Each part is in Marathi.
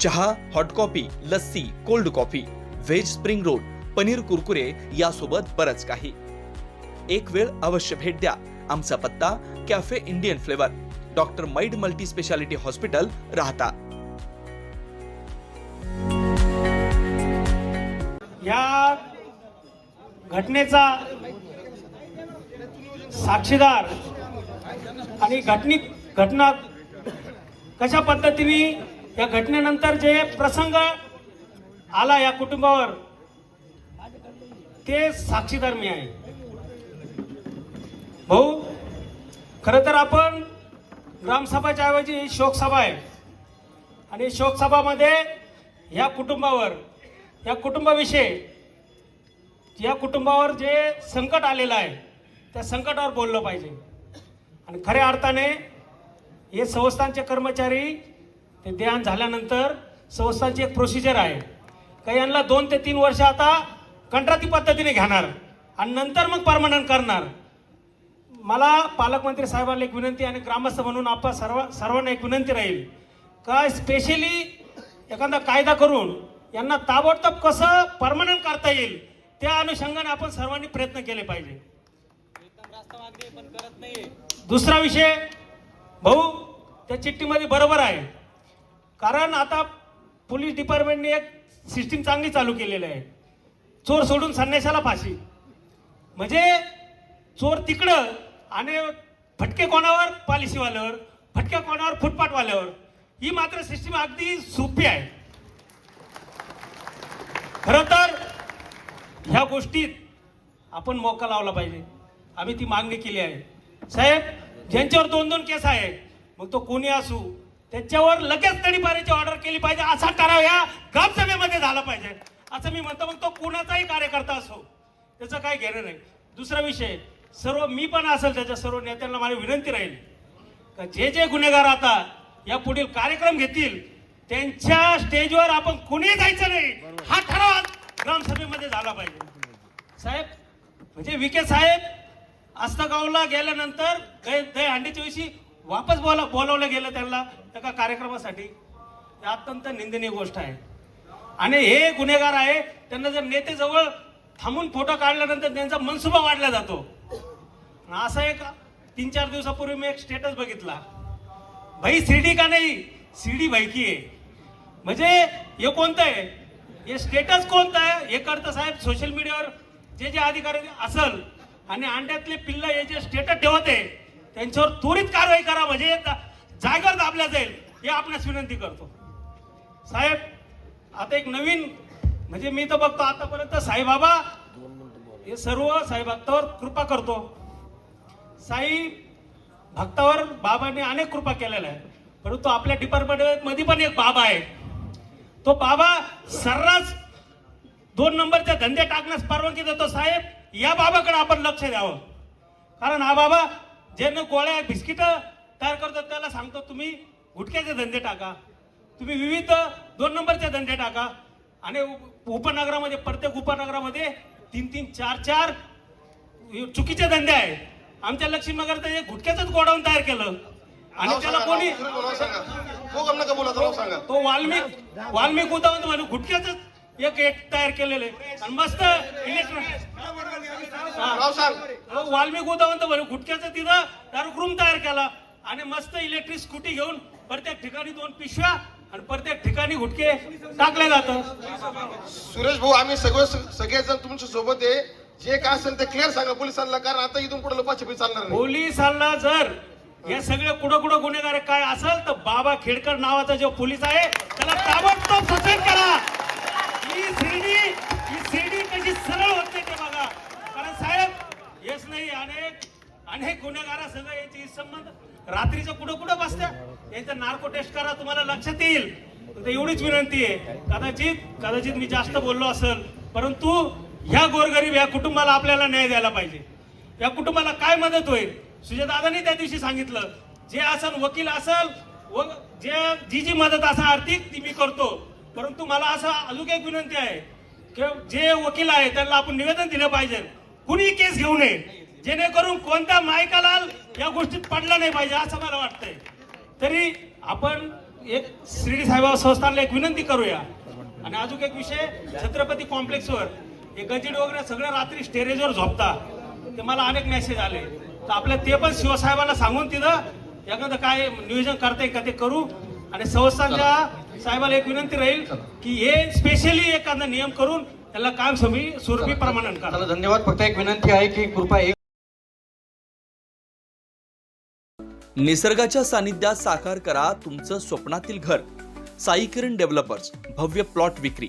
चहा hot coffee lassi cold coffee veg spring roll paneer Kurkure यासोबत बरंच काही. एक वेळ अवश्य भेट द्या. आमचा पत्ता कॅफे इंडियन फ्लेवर डॉक्टर मैड मल्टी स्पेशालिटी हॉस्पिटल राहता. या घटनेचा साक्षीदार आणि घटनी घटना कशा पद्धतीने या घटनेनंतर जे प्रसंग आला या कुटुंबावर ते साक्षीदार मी आहे. भाऊ खरं तर आपण ग्रामसभाच्या ऐवजी शोकसभा आहे. आणि शोकसभामध्ये या कुटुंबावर या कुटुंबाविषयी या कुटुंबावर जे संकट आलेलं आहे त्या संकटावर बोललं पाहिजे. आणि खऱ्या अर्थाने हे संस्थांचे कर्मचारी ते देहान झाल्यानंतर संस्थांची एक प्रोसिजर आहे. काही यांना दोन ते तीन वर्ष आता कंत्राटी पद्धतीने घेणार आणि नंतर मग परमनंट करणार. मला पालकमंत्री साहेबांना एक विनंती आणि ग्रामस्थ म्हणून आपण सर्व सर्वांना एक विनंती राहील. का स्पेशली एखादा कायदा करून यांना ताबडतोब कसं परमनंट करता येईल त्या अनुषंगाने आपण सर्वांनी प्रयत्न केले पाहिजे. दुसरा विषय भाऊ त्या चिठ्ठीमध्ये बरोबर आहे. कारण आता पोलीस डिपार्टमेंटने एक सिस्टीम चांगली चालू केलेली आहे. चोर सोडून संन्याशाला फाशी. म्हणजे चोर तिकडं आणि फटके कोणावर? पॉलिसीवाल्यावर फटके कोणावर? फुटपाटवाल्यावर ही मात्र सिस्टीम अगदी सोपी आहे. खरं तर ह्या गोष्टीत आपण मोका लावला पाहिजे. आम्ही ती मागणी केली आहे. साहेब ज्यांच्यावर दोन दोन केस आहे मग तो कोणी असू त्याच्यावर लगेच तडीपारीची ऑर्डर केली पाहिजे. असा ठराव या ग्रामसभेमध्ये झाला पाहिजे. असं मी म्हणतो मग तो कोणाचाही कार्यकर्ता असो त्याचं काय घेणं नाही. दुसरा विषय सर्व मी पण असेल त्याच्या सर्व नेत्यांना माझी विनंती राहील का जे जे गुन्हेगार आता या पुढील कार्यक्रम घेतील त्यांच्या स्टेजवर आपण कुणी जायचं नाही. हा ठराव ग्रामसभेमध्ये झाला पाहिजे. साहेब म्हणजे विके साहेब आस्तगावला गेल्यानंतर दहीहंडीच्या विषयी दिवशी वापस बोला बोलवलं गेलं त्यांना एका कार्यक्रमासाठी. हे अत्यंत निंदनीय गोष्ट आहे. आणि हे गुन्हेगार आहे त्यांना जर नेते जवळ थांबून फोटो काढल्यानंतर त्यांचा मनसुबा वाढला जातो. आणि असं एक तीन चार दिवसापूर्वी मी एक स्टेटस बघितला. भाई सीडी का नाही? सीडी भाईकी आहे. म्हणजे हे कोणतं आहे? हे स्टेटस कोणतं आहे? हे करतं साहेब सोशल मीडियावर जे जे अधिकारी असल आणि अंड्यातले पिल्ल हे जे स्टेटस ठेवत आहे त्यांच्यावर त्वरित कारवाई करा म्हणजे जागर दाबल्या जाईल. हे आपल्यास विनंती करतो. साहेब आता एक नवीन म्हणजे मी तर बघतो आतापर्यंत साईबाबा हे सर्व साई भक्तावर कृपा करतो. साई भक्तावर बाबांनी अनेक कृपा केलेल्या आहे परंतु आपल्या डिपार्टमेंटमध्ये पण एक बाबा आहे. तो बाबा सर्रास दोन नंबरचे धंदे टाकण्यास परवानगी देतो साहेब. या बाबाकडे आपण लक्ष द्यावं. कारण हा बाबा ज्यानं गोळ्या बिस्किट तयार करतो त्याला सांगतो तुम्ही गुटख्याचे धंदे टाका. तुम्ही विविध दोन नंबरचे धंदे टाका. आणि उप- उपनगरामध्ये प्रत्येक उपनगरामध्ये तीन तीन चार चार चुकीचे धंदे आहे आमच्या लक्ष्मीनगर गुटख्याच गोडाऊन तयार केलं. आणि त्याला कोणी हो तो वाल्मिक वाल्मिक म्हणून गुटख्याच एक एक तयार केलेलं आणि मस्त सांग. वाल्मिक गोदावंत म्हणून गुटख्याचं तिथं दारू रूम तयार केला. आणि मस्त इलेक्ट्रिक स्कूटी घेऊन प्रत्येक ठिकाणी दोन पिशव्या आणि प्रत्येक ठिकाणी गुटके टाकले जातात. सुरेश भाऊ आम्ही सगळे सगळेजण तुमच्यासोबत आहे. जे काय असेल ते क्लिअर सांगा पोलिसांना कारण आता इथून पुढे लपाछपी चालणार नाही. पोलिसांना जर हे सगळे कुठं कुठं गुन्हेगार काय असेल तर बाबा खेडकर नावाचा जो पोलीस आहे त्याला ताबडतोब सूचन करा. ही शिर्डी ही शिर्डी कशी सरळ होते ते बघा. कारण साहेब हेच नाही अनेक अनेक गुन्हेगारासंग याची संबंध रात्रीचं कुठं कुठं बसत्या? यांचं नार्को टेस्ट करा तुम्हाला लक्षात येईल. तर एवढीच विनंती आहे. कदाचित कदाचित मी जास्त बोललो असेल परंतु ह्या गोरगरीब या कुटुंबाला आपल्याला न्याय द्यायला पाहिजे. या कुटुंबाला काय मदत होईल? सुजयदादांनी त्या दिवशी सांगितलं जे असल वकील असल व जे जी जी मदत असेल आर्थिक ती मी करतो. परंतु मला असं अजून एक विनंती आहे की जे वकील आहे त्यांना आपण निवेदन दिलं पाहिजे. कुणी केस घेऊ नये. जेणेकरून कोणत्या मायकालाल या गोष्टीत पडला नाही पाहिजे असं मला वाटतंय. तरी आपण एक शिर्डी साहेबा संस्थानला एक विनंती करूया. आणि अजून एक विषय छत्रपती कॉम्प्लेक्सवर हे गजिड वगैरे सगळं रात्री स्टेरेजवर झोपता. ते मला अनेक मेसेज आले. तर आपल्या ते पण शिवसाहेबांना सांगून तिथं एखादं काय नियोजन करता येईल का ते करू. आणि संस्थांच्या साहेबाला एक विनंती राहील की हे स्पेशली एखादा नियम करून त्याला काम स्वरूपी स्वरूपी प्रमाणन करा. धन्यवाद. फक्त एक विनंती आहे की कृपया एक निसर्गाच्या सानिध्यात साकार करा तुमचं स्वप्नातील घर. साई किरण डेव्हलपर्स भव्य प्लॉट विक्री.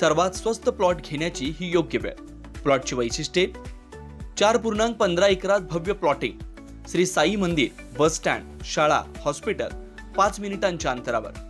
सर्वात स्वस्त प्लॉट घेण्याची ही योग्य वेळ. प्लॉटची वैशिष्ट्ये. चार पूर्णांक पंधरा एकरात भव्य प्लॉटिंग. श्री साई मंदिर बस स्टँड शाळा हॉस्पिटल. पाच मिनिटांच्या अंतरावर.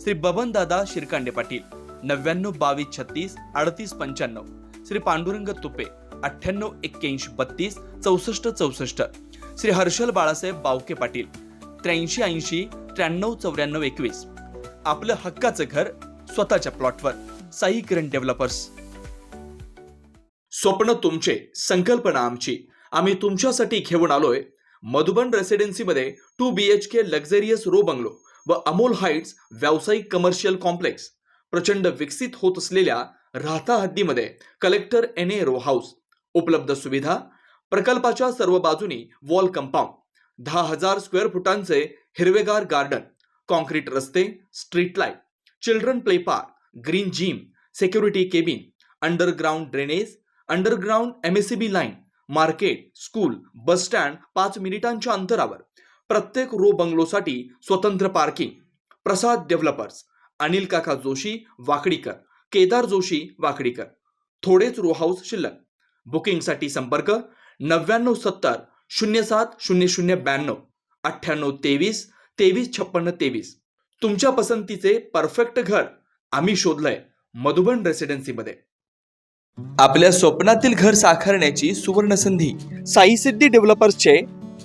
श्री बबन दादा शिरकांडे पाटील नव्याण्णव बावीस छत्तीस अडतीस पंच्याण्णव. श्री पांडुरंग तुपे अठ्ठ्याण्णव एक्क्याऐंशी बत्तीस चौसष्ट चौसष्ट. श्री हर्षल बाळासाहेब बावके पाटील त्र्याऐंशी ऐंशी त्र्याण्णव चौऱ्याण्णव एकवीस. आपलं हक्काचं घर स्वतःच्या प्लॉटवर. साई किरण डेव्हलपर्स. स्वप्न तुमचे संकल्पना आमची. आम्ही तुमच्यासाठी घेऊन आलोय. Madhuban रेसिडेन्सीमध्ये two B H K luxurious row bungalow. व अमोल हाईट्स व्यावसायिक कमर्शियल कॉम्प्लेक्स प्रचंड विकसित होत असलेल्या Rahata हद्दीमध्ये collector N A row house उपलब्ध सुविधा प्रकल्पाच्या सर्व बाजूनी वॉल कंपाऊंड दहा हजार स्क्वेअर फुटांचे हिरवेगार गार्डन कॉन्क्रीट रस्ते street light children play park green gym security cabin underground drainage underground MSCB line market school bus stand पाच मिनिटांच्या अंतरावर प्रत्येक रो बंगलोसाठी स्वतंत्र पार्किंग. प्रसाद डेव्हलपर्स अनिल काका जोशी वाकडीकर. केदार जोशी वाकडीकर. थोडेच रो हाऊस शिल्लक. बुकिंगसाठी संपर्क नव्याण्णव सत्तर शून्य सात शून्य शून्य ब्याण्णव अठ्ठ्याण्णव तेवीस तेवीस छप्पन्न तेवीस. तुमच्या पसंतीचे परफेक्ट घर आम्ही शोधलंय मधुबन रेसिडेन्सीमध्ये. आपल्या स्वप्नातील घर साकारण्याची सुवर्ण संधी साई सिद्धी डेव्हलपर्सचे